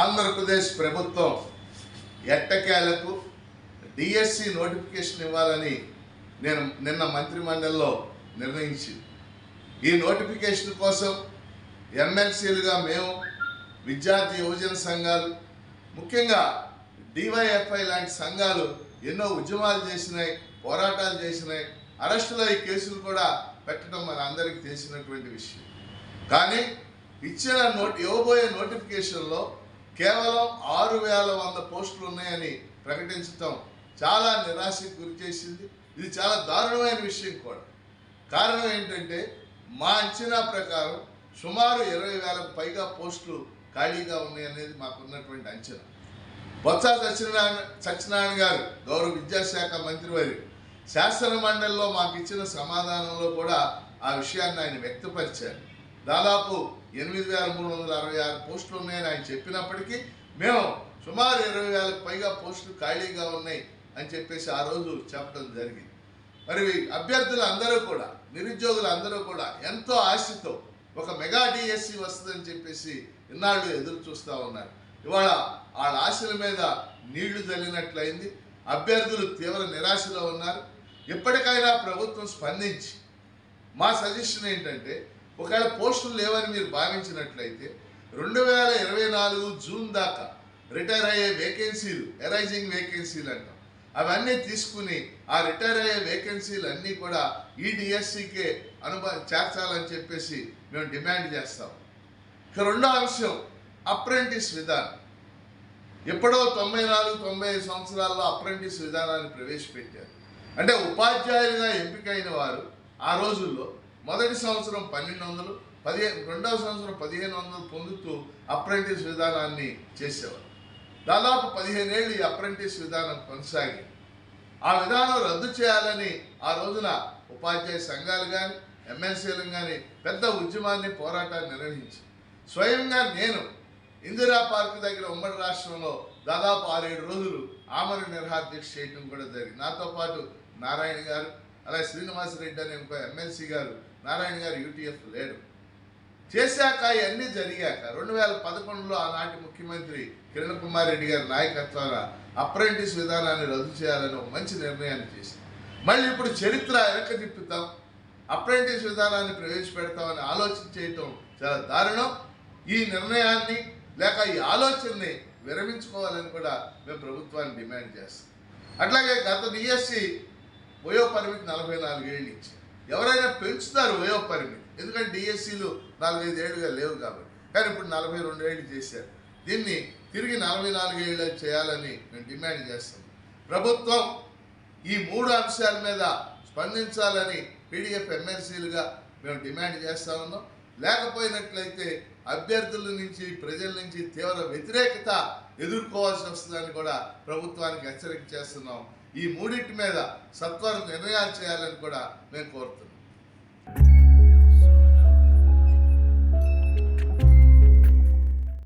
ఆంధ్రప్రదేశ్ ప్రభుత్వం ఎట్టకేలకు DSC notification ఇవ్వాలని నేను నిన్న మంత్రిమండలిలో నిర్ణయించింది. ఈ నోటిఫికేషన్ కోసం ఎమ్మెల్సీలుగా మేము విద్యార్థి యువజన సంఘాలు ముఖ్యంగా డివైఎఫ్ఐ లాంటి సంఘాలు ఎన్నో ఉద్యమాలు చేసినాయి పోరాటాలు చేసినాయి. అరెస్టులో ఈ కేసులు కూడా పెట్టడం మన అందరికీ తెలిసినటువంటి విషయం. కానీ ఇచ్చిన నోటి ఇవ్వబోయే నోటిఫికేషన్లో కేవలం ఆరు వేల వంద పోస్టులు ఉన్నాయని ప్రకటించటం చాలా నిరాశకు గురి చేసింది. ఇది చాలా దారుణమైన విషయం కూడా. కారణం ఏంటంటే మా అంచనా ప్రకారం సుమారు ఇరవై వేలకు పైగా పోస్టులు ఖాళీగా ఉన్నాయి అనేది మాకున్నటువంటి అంచనా. బొత్స సత్యనారాయణ సత్యనారాయణ గారు గౌరవ విద్యాశాఖ మంత్రివారి శాసన మండలిలో మాకు ఇచ్చిన సమాధానంలో కూడా ఆ విషయాన్ని ఆయన వ్యక్తపరిచారు. దాదాపు ఎనిమిది వేల మూడు వందల అరవై ఆరు పోస్టులు ఉన్నాయని ఆయన చెప్పినప్పటికీ మేము సుమారు ఇరవై వేలకు పైగా పోస్టులు ఖాళీగా ఉన్నాయి అని చెప్పేసి ఆ రోజు చెప్పడం జరిగింది. మరి అభ్యర్థులు అందరూ కూడా నిరుద్యోగులు అందరూ కూడా ఎంతో ఆశతో ఒక మెగా డిఎస్సి వస్తుందని చెప్పేసి ఇన్నాళ్ళు ఎదురు చూస్తూ ఉన్నారు. ఇవాళ వాళ్ళ ఆశల మీద నీళ్ళు చల్లినట్లయింది అభ్యర్థులు తీవ్ర నిరాశలో ఉన్నారు. ఎప్పటికైనా ప్రభుత్వం స్పందించి మా సజెషన్ ఏంటంటే ఒకవేళ పోస్టులు లేవని మీరు భావించినట్లయితే రెండు వేల ఇరవై నాలుగు జూన్ దాకా రిటైర్ అయ్యే వేకెన్సీలు ఎరైజింగ్ వేకెన్సీలు అంటాం. అవన్నీ తీసుకుని ఆ రిటైర్ అయ్యే వేకెన్సీలు అన్నీ కూడా ఈ డిఎస్సికే అనుభవ చేర్చాలని చెప్పేసి మేము డిమాండ్ చేస్తాం. ఇక రెండో అంశం అప్రెంటిస్ విధానం. ఎప్పుడో తొంభై నాలుగు తొంభై ఐదు సంవత్సరాల్లో అప్రెంటిస్ విధానాన్ని ప్రవేశపెట్టారు. అంటే ఉపాధ్యాయులుగా ఎంపికైన వారు ఆ రోజుల్లో మొదటి సంవత్సరం పన్నెండు వందలు పదిహేను రెండవ సంవత్సరం పదిహేను వందలు పొందుతూ అప్రెంటిస్ విధానాన్ని చేసేవారు. దాదాపు పదిహేను ఏళ్ళు ఈ అప్రెంటిస్ విధానం కొనసాగింది ఆ విధానం రద్దు చేయాలని ఆ రోజున ఉపాధ్యాయ సంఘాలు కానీ ఎమ్మెల్సీలు కానీ పెద్ద ఉద్యమాన్ని పోరాటాన్ని నిర్వహించి స్వయంగా నేను ఇందిరా పార్క్ దగ్గర ఉమ్మడి రాష్ట్రంలో దాదాపు ఆరేడు రోజులు ఆమరణ నిర్హాధ్యక్ష చేయటం కూడా జరిగింది. నాతో పాటు నారాయణ గారు అలాగే శ్రీనివాసరెడ్డి అనే ఇంకో ఎమ్మెల్సీ గారు నారాయణ గారు యూటీఎఫ్ లేడు చేశాక ఇవన్నీ జరిగాక రెండు వేల పదకొండులో ఆనాటి ముఖ్యమంత్రి కిరణ్ కుమార్ రెడ్డి గారి నాయకత్వాన అప్రెంటిస్ విధానాన్ని రద్దు చేయాలని ఒక మంచి నిర్ణయాన్ని చేసింది. మళ్ళీ ఇప్పుడు చరిత్ర వెనక తిప్పుతాం. అప్రెంటిస్ విధానాన్ని ప్రవేశపెడతామని ఆలోచన చేయటం చాలా దారుణం. ఈ నిర్ణయాన్ని లేక ఈ ఆలోచనని విరమించుకోవాలని కూడా మేము ప్రభుత్వాన్ని డిమాండ్ చేస్తాం. అట్లాగే గత డిఎస్సి వయో పరిమితి నలభై నాలుగేళ్ళు ఇచ్చింది. ఎవరైనా పెంచుతారు వయో పరిమితి ఎందుకంటే డిఎస్సీలు నాలుగైదు ఏళ్ళుగా లేవు కాబట్టి. కానీ ఇప్పుడు నలభై రెండు ఏళ్ళు చేశారు. దీన్ని తిరిగి నలభై నాలుగు ఏళ్ళు చేయాలని మేము డిమాండ్ చేస్తాం. ప్రభుత్వం ఈ మూడు అంశాల మీద స్పందించాలని పీడిఎఫ్ ఎమ్మెల్సీలుగా మేము డిమాండ్ చేస్తా ఉన్నాం. లేకపోయినట్లయితే అభ్యర్థుల నుంచి ప్రజల నుంచి తీవ్ర వ్యతిరేకత ఎదుర్కోవాల్సి వస్తుందని కూడా ప్రభుత్వానికి హెచ్చరిక చేస్తున్నాం. ఈ మూడింటి మీద సత్వర నిర్ణయాలు చేయాలని కూడా మేము కోరుతున్నాం.